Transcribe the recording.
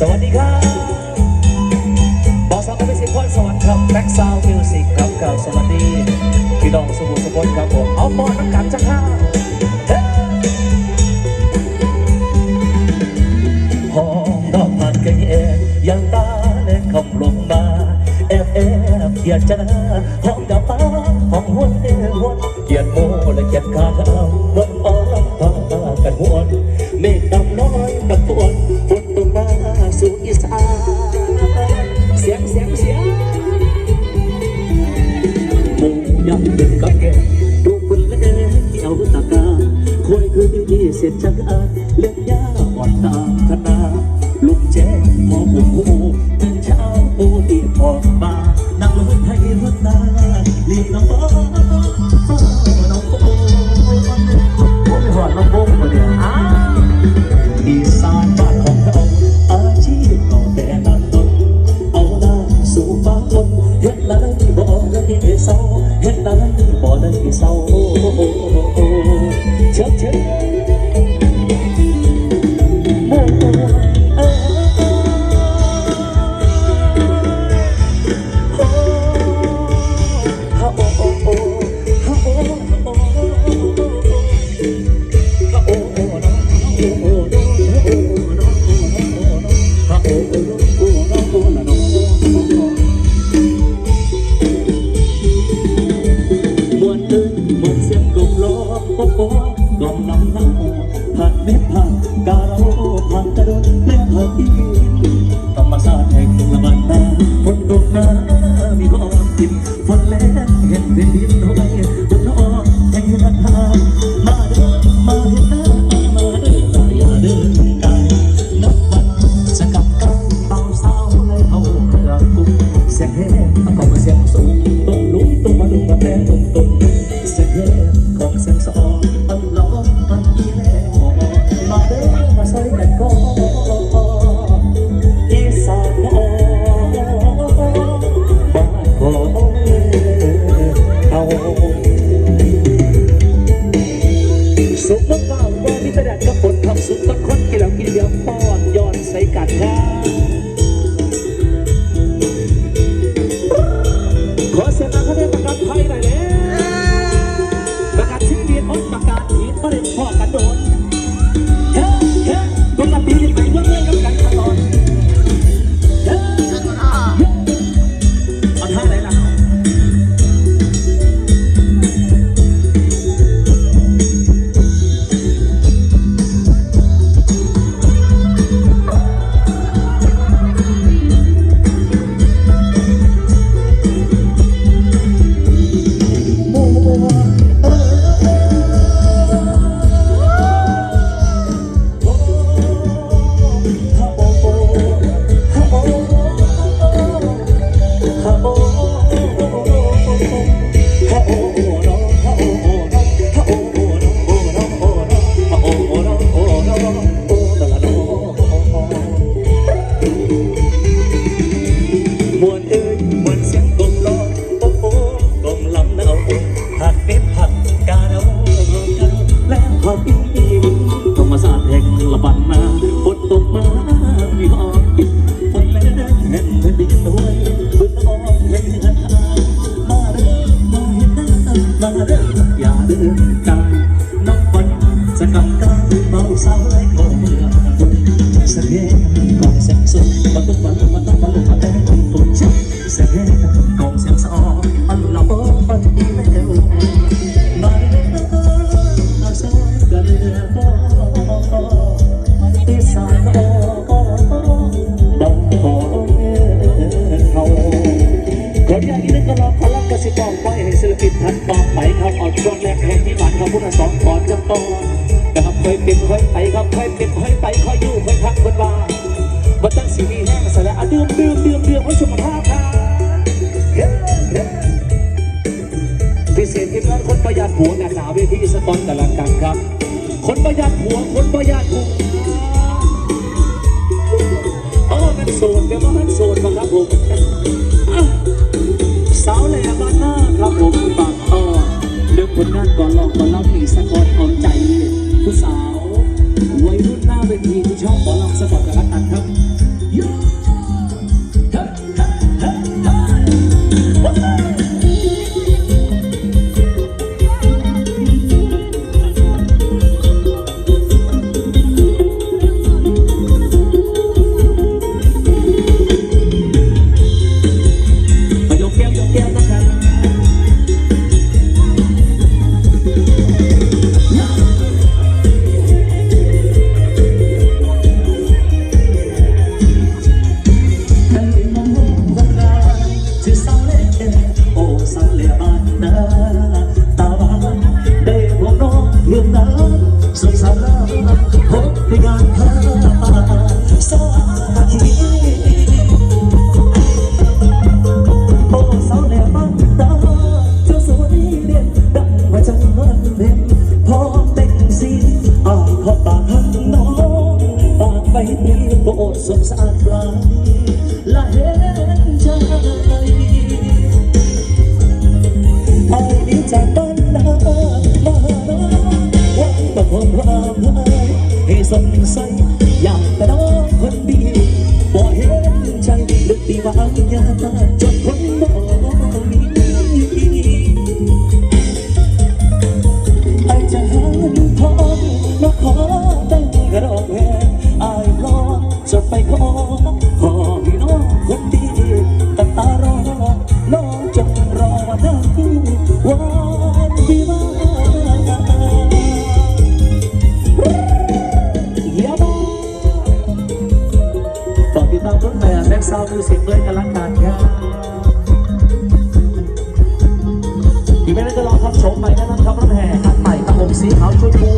สวัสดีครับบอสาวก็เป็นสิพรสวรรค์ครับแบ็กซาวมิวสิกครับกล่าสวัสดีพี่น้องสมุทรสกลครับผมเอาปอนน้ำกันจังห้าห้องดอกมันก็แย่ยังตาเล่นคำลงมาแอบแอบเขียนจะนาห้องดับฟ้าห้องหวนเดือวนเขียนโมและเขียนคาดำวนอ้อมพากันหวนเมฆดำน้อยบัดปวน ฝนตกมาสู่อีสานเสียงเสียงเสียงหมูยังเป็นกับแกดูคนเล่ที่เอาตากาคอยคือที่เสร็จจากอาเล่นยาอ่อนตามคณะลุงแจ้งหมอบุหูตื่นเช้า บ่ได้เศร้าเชิญเชิญ ตกน้ามีก็อ่อนกินฝนแรงเห็นเป็นดินโอ้ยบนอ่อนแห่งยุทธามาเดินมาเห็นหน้ามาเดินมาอย่าเดินไกลนับวันจะกลับกันเบาสาวเลยเอาเครื่องปรุงเสียงแห้งเอาของมาเสียงสูงตกลุมตกมาดูมาแปลตรงตก ย้ มาเด้ออย่าเดินไกลน้องฝนจะกำกายเบาสาวไรก็เมื่อเสียงกองเสียงสุดมาตุ้มมาตุ้มมาตุ้มมาตุ้มมาแต่ตุ้มตุ้มชิเสียงกองเสียงสองอันละเบิดอันอีเมลมาเด้ออาสากันเด้ออีสานโอ้ดังขออนุญาตอีกนึงก็รอขอรับกสิกรไว้ให้ศิลปิน ท่านต่อไปครับออกช่วงแรกแห่งที่บ้านเขาพุทธสองก่อนจะต่อนะครับเคยเป็นเคยไปครับเคยเป็นเคยไปเคยอยู่เคยพักบนว่าบัตั้งสีมีแห้งสละอะดื่มดื่มดื่มดื่มให้สุขภาพครับเย้เย้พิเศษที่งานคนประหยัดหัวหนาหนาเวทีสกอนแต่ละกันครับ คนประหยัดหัวคนประหยัดหัวโอ้มันโสดแต่ว่ามันโสดมาครับผม หมอลำหนึ่งสะกดหอมใจผู้สาววัยรุ่นหน้าเวทีที่ชอบหมอลำสะกดนะครับ เรื่องนั้นสุขสาน มิวสิกด้วยกันละกันครับอีกไม่นานก็รอคำชมใหม่นะครับรับแห่คันใหม่ตะผมสีขาวชมพู